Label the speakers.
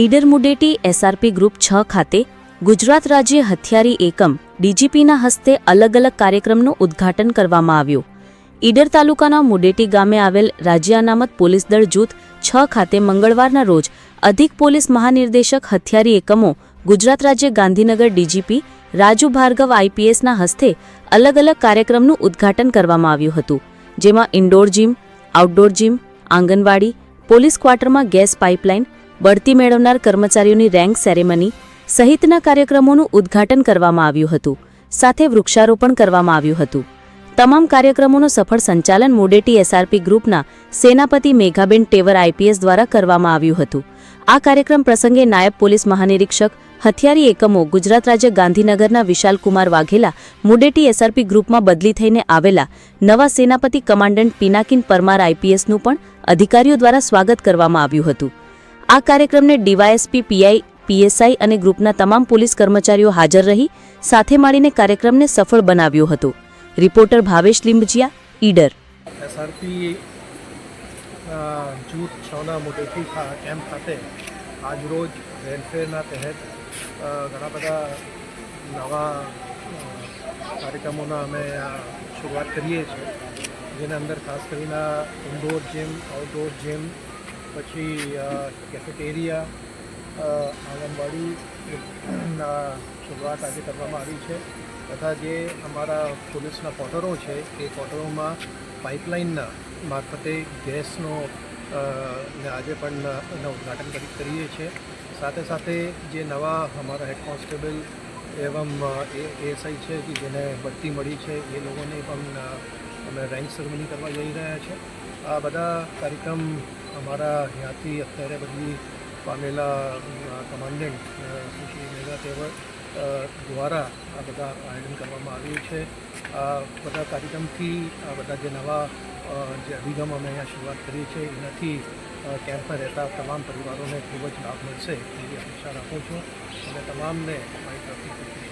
Speaker 1: Idar મુડેટી SRP group છ ખાતે ગુજરાત રાજ્ય હથિયારી એકમ ડીજીપીના હસ્તે અલગ અલગ કાર્યક્રમનું ઉદ્ઘાટન કરવામાં આવ્યું. ઈડર તાલુકાના મુડેટી ગામે આવેલ રાજ્ય અનામત પોલીસ દળ જૂથ છ ખાતે મંગળવારના રોજ અધિક પોલીસ મહાનિર્દેશક હથિયારી એકમો ગુજરાત રાજ્ય ગાંધીનગર ડીજીપી રાજુ ભાર્ગવ આઈપીએસના હસ્તે અલગ અલગ કાર્યક્રમનું ઉદ્ઘાટન કરવામાં આવ્યું હતું. જેમાં indoor gym, outdoor gym, anganwadi, police ક્વાર્ટરમાં ગેસ પાઇપલાઇન બઢતી મેળવનાર કર્મચારીઓની રેન્ક સેરેમની સહિતના કાર્યક્રમોનું ઉદ્ઘાટન કરવામાં આવ્યું હતું. સાથે વૃક્ષારોપણ કરવામાં આવ્યું હતું. તમામ કાર્યક્રમોનું સફળ સંચાલન મોડેટી એસઆરપી ગ્રુપના સેનાપતિ મેઘાબેન ટેવર આઈપીએસ દ્વારા કરવામાં આવ્યું હતું. આ કાર્યક્રમ પ્રસંગે નાયબ પોલીસ મહાનિરીક્ષક, હથિયારી એકમો, ગુજરાત રાજ્ય ગાંધીનગરના વિશાલકુમાર વાઘેલા મુડેટી એસઆરપી ગ્રુપમાં બદલી થઈને આવેલા નવા સેનાપતિ કમાન્ડન્ટ પિનાકિન પરમાર આઈપીએસનું પણ અધિકારીઓ દ્વારા સ્વાગત કરવામાં આવ્યું હતું. આ કાર્યક્રમને ડીવાયએસપી, પીઆઈ, પીએસઆઈ અને ગ્રુપના તમામ પોલીસ કર્મચારીઓ હાજર રહી, સાથે મળીને કાર્યક્રમને સફળ બનાવ્યો હતો. રિપોર્ટર ભાવેશ લીંબચિયા ઈડર.
Speaker 2: એસઆરપી જૂથ છના મોટેથી કેમ્પ ખાતે આજરોજ વેલફેરના તહેત ઘણા બધા નવા કાર્યક્રમોના અમે શરૂઆત કરીએ છીએ. જેના અંદર ખાસ કરીને ઇન્ડોર જીમ આઉટડોર જીમ પછી કેફેટેરિયા આંગણવાડીના શરૂઆત આજે કરવામાં આવી છે. તથા જે અમારા પોલીસના ક્વાર્ટરો છે, એ ક્વાર્ટરોમાં પાઇપલાઇનના મારફતે ગેસનો આજે પણ ઉદ્ઘાટન કરીએ છીએ. સાથે સાથે જે નવા અમારા હેડ કોન્સ્ટેબલ એવમ એ એએસઆઈ છે કે જેને બઢતી મળી છે, એ લોકોને પણ અમે રેન્ક સેરેમની કરવા જઈ રહ્યા છે. આ બધા કાર્યક્રમ અમારા ત્યાંથી અત્યારે બદલી પામેલા કમાન્ડન્ટ સુશ્રી મેઘા તેવર દ્વારા આ બધા આયોજન કરવામાં આવ્યું છે. આ બધા કાર્યક્રમથી આ બધા જે નવા જે અભિગમ અમે અહીંયા શરૂઆત કરી છે એનાથી કેમ્પમાં રહેતા તમામ પરિવારોને ખૂબ જ લાભ મળશે એવી અપેક્ષા રાખું છું અને તમામને મારી તરફથી